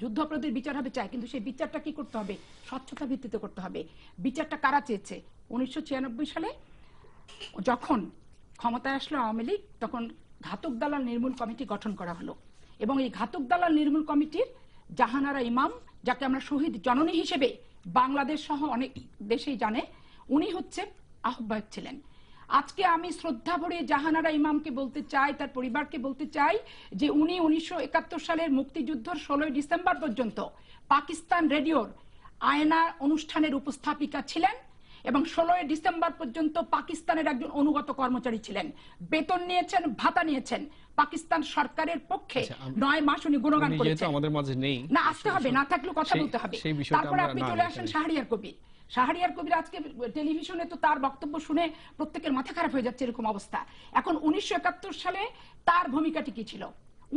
যুদ্ধাপরাধীর বিচার হবে চাই, কিন্তু সেই বিচারটা কি করতে হবে? স্বচ্ছতা ভিত্তিতে করতে হবে। বিচারটা কারা চেয়েছে? উনিশশো ছিয়ানব্বই সালে যখন ক্ষমতায় আসলো আওয়ামী লীগ, তখন ঘাতক দালাল নির্মূল কমিটি গঠন করা হলো। এবং এই ঘাতক দালাল নির্মূল কমিটির জাহানারা ইমাম, যাকে আমরা শহীদ জননী হিসেবে বাংলাদেশ সহ অনেক দেশেই জানে, উনি হচ্ছে আহ্বায়ক ছিলেন। আজকে আমি শ্রদ্ধা ভরে জাহানারা ইমামকে বলতে চাই তার পরিবারকে বলতে চাই যে উনি উনিশশো সালের মুক্তিযুদ্ধের ষোলোই ডিসেম্বর পর্যন্ত পাকিস্তান রেডিওর আয়না অনুষ্ঠানের উপস্থাপিকা ছিলেন এবং ষোলোই ডিসেম্বর পর্যন্ত পাকিস্তানের একজন অনুগত কর্মচারী ছিলেন। বেতন নিয়েছেন ভাতা নিয়েছেন। পাকিস্তান সরকারের পক্ষে আচ্ছা, নয় মাস উনি গুণগান করেছেন। আমাদের মাঝে নেই না আসতে হবে না থাকলেও কথা বলতে হবে। তারপরে আপনি চলে আসেন। শাহরিয়ার কবির শাহরিয়ার কবির আজকে টেলিভিশনে তো তার বক্তব্য শুনে প্রত্যেকের মাথা খারাপ হয়ে যাচ্ছে এরকম অবস্থা। এখন উনিশশো একাত্তর সালে তার ভূমিকাটি কি ছিল?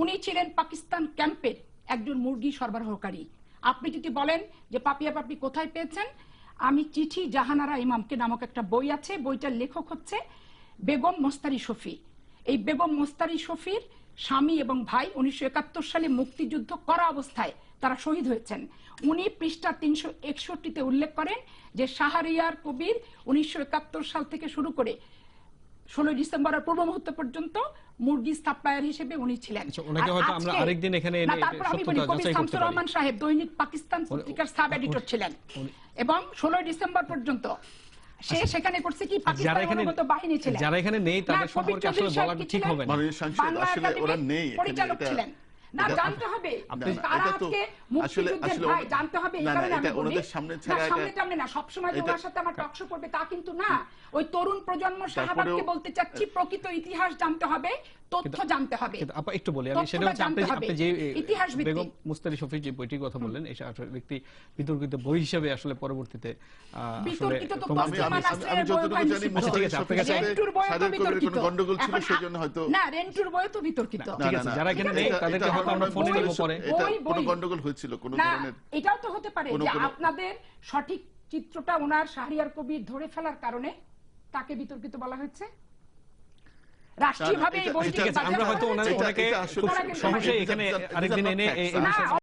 উনি ছিলেন পাকিস্তান ক্যাম্পের একজন মুরগি সরবরাহকারী। আপনি যদি বলেন যে পাপিয়া পাপি কোথায় পেয়েছেন? আমি চিঠি জাহানারা ইমামকে নামক একটা বই আছে, বইটার লেখক হচ্ছে বেগম মোস্তারি শফি। এই বেগম মোস্তারি শফির স্বামী এবং ভাই উনিশশো সালে মুক্তিযুদ্ধ করা অবস্থায় তারা শহীদ হয়েছেন। উনি পৃষ্ঠা তিনশো একষট্টিতে উল্লেখ করেন যে শাহরিয়ার কবির উনিশশো সাল থেকে শুরু করে ষোলোই ডিসেম্বরের পূর্ব মুহূর্ত পর্যন্ত মুরগি সাপ্লায়ার হিসেবে উনি ছিলেন। আচ্ছা, তারপর আমি বলি কবি শামসুর রহমান সাহেব দৈনিক পাকিস্তান পত্রিকার সাব এডিটর ছিলেন। এবং ষোলোই ডিসেম্বর পর্যন্ত সে সেখানে করছে কি? আচ্ছা, পাকিস্তানের বাহিনী ছিলেন যারা এখানে নেই তাদের না, সম্পর্কে আসলে বলা ঠিক হবে না। আসলে ওরা নেই পরিচালক ছিলেন। না জানতে হবে আজকে ভাই জানতে এই কারণে আমি সামনে সামনে না তোমার সাথে আমার টকশো করবে তা কিন্তু না। ওই তরুণ প্রজন্ম শাহবাগকে বলতে চাচ্ছি প্রকৃত ইতিহাস জানতে হবে। তথ্য জানতে হবে। আপা একটু বলি আমি সেটা হচ্ছে আপনি জানতে আপনি যে ইতিহাস বেগম মুস্তারি শফির যে বইটির কথা বললেন এটা আসলে একটি বিতর্কিত বই হিসেবে আসলে পরবর্তীতে আসলে বিতর্কিত তো আমি যতটুকু জানি নিষিদ্ধ। আচ্ছা, শফির সাথে কবির কোনো গন্ডগোল ছিল এখন সেই জন্য হয়তো না রেন্টুর বইও তো বিতর্কিত। ঠিক আছে, যারা এখানে নেই, তাদেরকে হয়তো আমরা ফোনে বই- পরে। এটা কোনো গন্ডগোল হয়েছিল কোনো ধরনের এটাও তো হতে পারে যে আপনাদের সঠিক চিত্রটা ওনার শাহরিয়ার কবির ধরে ফেলার কারণে তাকে বিতর্কিত বলা হয়েছে। রাষ্ট্রীয়ভাবে এই বইটিকে বইটি আমরা হয়তো এটা খুব সহজে এখানে আরেকদিন এনে